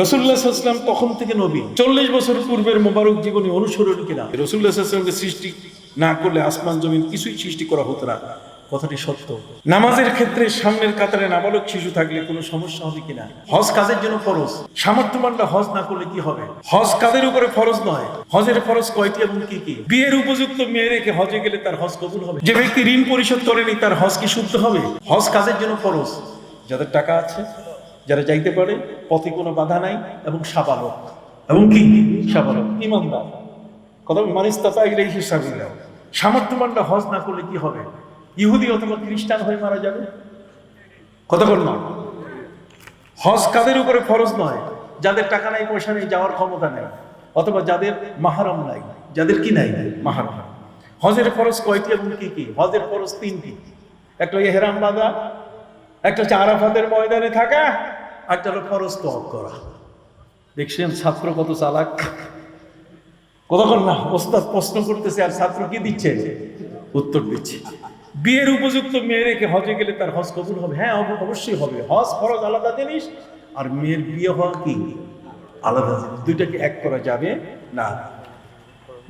রসুল্লাহাম কখন থেকে নবী। চল্লিশ বছর পূর্বের মোবারক অনুসরণ কিনা? রসুল্লাহামকে সৃষ্টি না করলে আসমান, জমিন কিছুই সৃষ্টি করা হতো না। কথাটি সত্য। নামাজের ক্ষেত্রে সামনের কাতারে নাবালক শিশু থাকলে কোনো সমস্যা হবে কিনা? হজ কাজের জন্য ফরজ। সামর্থ্যমানটা হজ না করলে কি হবে? হজ কাজের উপরে ফরজ নয়? হজের ফরজ কয়টি এবং কি কি? বিয়ের উপযুক্ত মেয়ে রেখে হজে গেলে তার হজ কবুল হবে? যে ব্যক্তি ঋণ পরিশোধ করেনি তার হজ কি শুদ্ধ হবে? হজ কাজের জন্য ফরজ। যাদের টাকা আছে যারা যাইতে পারে, পথে কোনো বাধা নাই এবং সাবালক। এবং কি? সাবালক। ইমানদার। কথা হিসাবিল্লাহ সামর্থ্যবানরা হজ না করলে কি হবে? ইহুদি অথবা খ্রিস্টান হয়ে মারা যাবে? বল না। হজ কাদের উপরে ফরজ নয়? যাদের টাকা নাই, পয়সা নেই, যাওয়ার ক্ষমতা নেই। অথবা যাদের মাহারম নাই, যাদের কি নাই? মাহারম। হজের ফরজ কয়টি এবং কি কি? হজের ফরজ তিনটি। একটা এহরাম বাঁধা, একটা হচ্ছে আরাফাতের ময়দানে থাকা একটা হলো ফরজ তওয়াব করা। দেখছেন ছাত্র কত চালাক? কতক্ষণ না, ওস্তাদ প্রশ্ন করতেছে, আর ছাত্র কি দিচ্ছে? উত্তর দিচ্ছে। বিয়ের উপযুক্ত মেয়ে রেখে হজে গেলে তার হজ কবুল হবে? হ্যাঁ অব- অবশ্যই হবে। হজ ফরজ আলাদা জিনিস, আর মেয়ের বিয়ে হওয়া কি? আলাদা জিনিস। দুইটাকে এক করা যাবে না।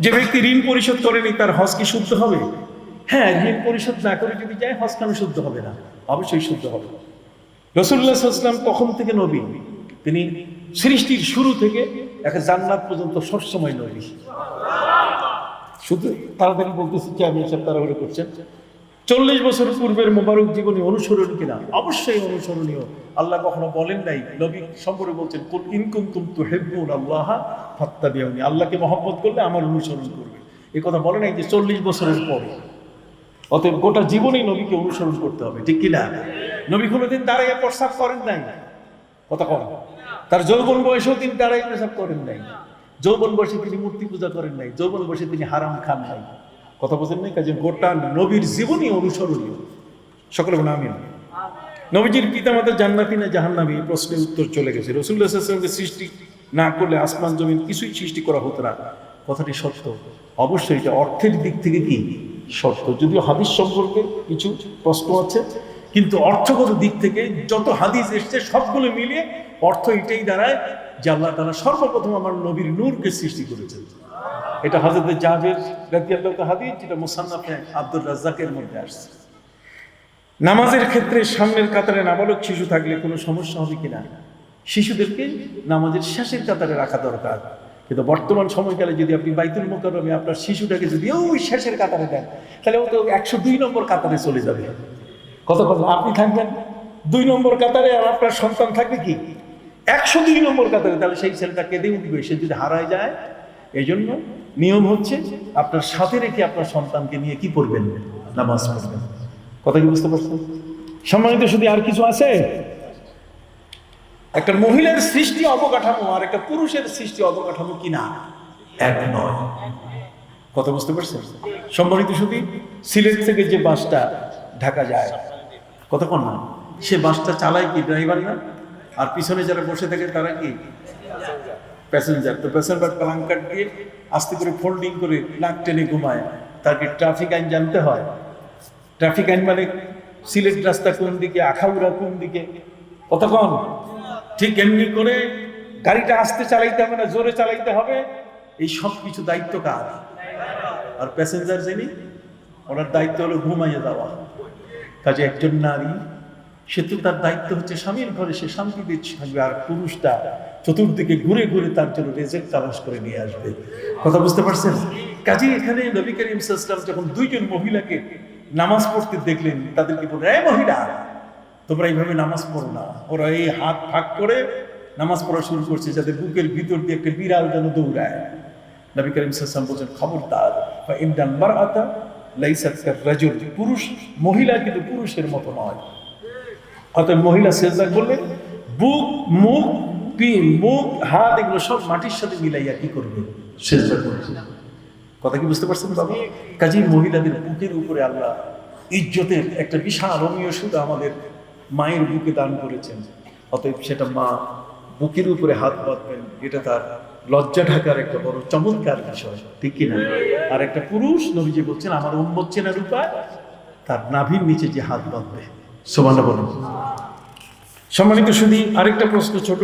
যে ব্যক্তি ঋণ পরিশোধ করেনি, তার হজ কি শুদ্ধ হবে? হ্যাঁ ঋণ পরিশোধ না করে যদি যায় হজ কেন শুদ্ধ হবে না। অবশ্যই শুদ্ধ হবে। রসুল্লাহাম কখন থেকে নবী। তিনি সৃষ্টির শুরু থেকে একটা জান্নাত পর্যন্ত সবসময় নবী। শুধু তাড়াতাড়ি বলতেছি যে আমি সব তাড়াহুড়ো করছেন। চল্লিশ বছর পূর্বের মোবারক জীবনী অনুসরণ কিনা? অবশ্যই অনুসরণীয়। আল্লাহ কখনো বলেন নাই, নবী সম্পর্কে বলছেন, কুল ইনকুম তুম তু হেব্বুন আল্লাহ ফাত্তা বিয়াউনি আল্লাহকে মহব্বত করলে আমার অনুসরণ করবে। এই কথা বলে নাই যে চল্লিশ বছরের পরে। অতএব গোটা জীবনেই নবীকে অনুসরণ করতে হবে, ঠিক কিনা? নবী কোনোদিন দাঁড়াইয়া প্রস্তাব করেন নাই। কথা কম তার যৌবন বয়সেও তিনি দাঁড়াই প্রস্তাব করেন নাই। যৌবন বয়সে তিনি মূর্তি পূজা করেন নাই। যৌবন বয়সে তিনি হারাম খান নাই। কথা বোঝেন নাই কাজে গোটা নবীর জীবনই অনুসরণীয়। সকলে আমিন। নবীজির পিতামাতা জান্নাতি না জাহান্নামী, এই প্রশ্নের উত্তর চলে গেছে। রসুল্লাহামকে সৃষ্টি না করলে আসমান, জমিন কিছুই সৃষ্টি করা হতো না। কথাটি সত্য। অবশ্যই এটা অর্থের দিক থেকে কি? সত্য। যদিও হাদিস সম্পর্কে কিছু প্রশ্ন আছে কিন্তু অর্থগত দিক থেকে যত হাদিস এসছে, সবগুলো মিলিয়ে অর্থ এটাই দাঁড়ায় যে আল্লাহ তারা সর্বপ্রথম আমার নবীর নূরকে সৃষ্টি করেছেন। এটা হজরত রাদিয়াল্লাহু হাদিস, যেটা মুসান্নাফে আব্দুর রাজ্জাকের মধ্যে আসছে। নামাজের ক্ষেত্রে সামনের কাতারে নাবালক শিশু থাকলে কোনো সমস্যা হবে কিনা? শিশুদেরকে নামাজের শেষের কাতারে রাখা দরকার। কিন্তু বর্তমান সময়কালে যদি আপনি বাইতুল মোকারমে আপনার শিশুটাকে যদি ওই শেষের কাতারে দেন, তাহলে ও তো একশো দুই নম্বর কাতারে চলে যাবে। কত কথা আপনি থাকবেন দুই নম্বর কাতারে আর আপনার সন্তান থাকবে কি? একশো দুই নম্বর কাতারে। তাহলে সেই ছেলেটা কেঁদে উঠবে, সে যদি হারায় যায় এই জন্য নিয়ম হচ্ছে আপনার সাথে রেখে আপনার সন্তানকে নিয়ে কি পড়বেন? নামাজ পড়বেন। কথা কি বুঝতে পারছেন? সম্মানিত শুধু আর কিছু আছে? একটা মহিলার সৃষ্টি অবকাঠামো আর একটা পুরুষের সৃষ্টি অবকাঠামো কি না? এক নয়। কথা বুঝতে পারছেন? সম্মানিত শুধু সিলেট থেকে যে বাসটা ঢাকা যায় কতক্ষণ না সে বাসটা চালায় কি ড্রাইভার না? আর পিছনে যারা বসে থাকে, তারা কি? প্যাসেঞ্জার তো প্যাসেঞ্জার প্লাঙ্কার দিয়ে আস্তে করে ফোল্ডিং করে নাক টেনে ঘুমায়। তাকে ট্রাফিক আইন জানতে হয়। ট্রাফিক আইন মানে সিলেট রাস্তা কোন দিকে, আখাউড়া কোন দিকে? কতক্ষণ? ঠিক এমনি করে গাড়িটা আস্তে চালাইতে হবে না, জোরে চালাইতে হবে। এই সব কিছু দায়িত্ব কার? আর প্যাসেঞ্জার যিনি, ওনার দায়িত্ব হলো ঘুমাইয়ে দেওয়া কাজে একজন নারী, সে তো তার দায়িত্ব হচ্ছে স্বামীর ঘরে, সে শান্তিতে থাকবে, আর পুরুষটা চতুর্দিকে ঘুরে ঘুরে তার জন্য রেজেক্ট তালাশ করে নিয়ে আসবে। কথা বুঝতে পারছেন? কাজে এখানে নবী করিম সাল্লাম যখন দুইজন মহিলাকে নামাজ পড়তে দেখলেন, তাদেরকে বললেন এই মহিলা, তোমরা এইভাবে নামাজ পড়ো না। ওরা এই হাত ফাঁক করে নামাজ পড়া শুরু করছে যাতে বুকের ভিতর দিয়ে একটা বিড়াল যেন দৌড়ায়। নবী করিম সাল্লাম বলছেন, খবরদার বা ইন্দান মারআতা লাইসাত রাজুল পুরুষ, মহিলা কিন্তু পুরুষের মতো নয়। অতএব মহিলা সেজদা করলে বুক, মুখ পি মুখ, হাত এগুলো সব মাটির সাথে মিলাইয়া কি করবে? সেজদা করবে। কথা কি বুঝতে পারছেন বাবা? কাজেই মহিলাদের বুকের উপরে আল্লাহ ইজ্জতের একটা বিশাল রমীয় সুদা আমাদের মায়ের বুকে দান করেছেন। অতএব সেটা মা বুকের উপরে হাত বাঁধবেন, এটা তার লজ্জা ঢাকার একটা বড় চমৎকার বিষয়, ঠিক কিনা আর একটা পুরুষ, নবীজি বলছেন, আমার উম্মত চেনার উপায় তার নাভির নিচে যে হাত বাঁধবে। সোমানা বলুন। সম্মানিত শুধু আরেকটা প্রশ্ন ছোট।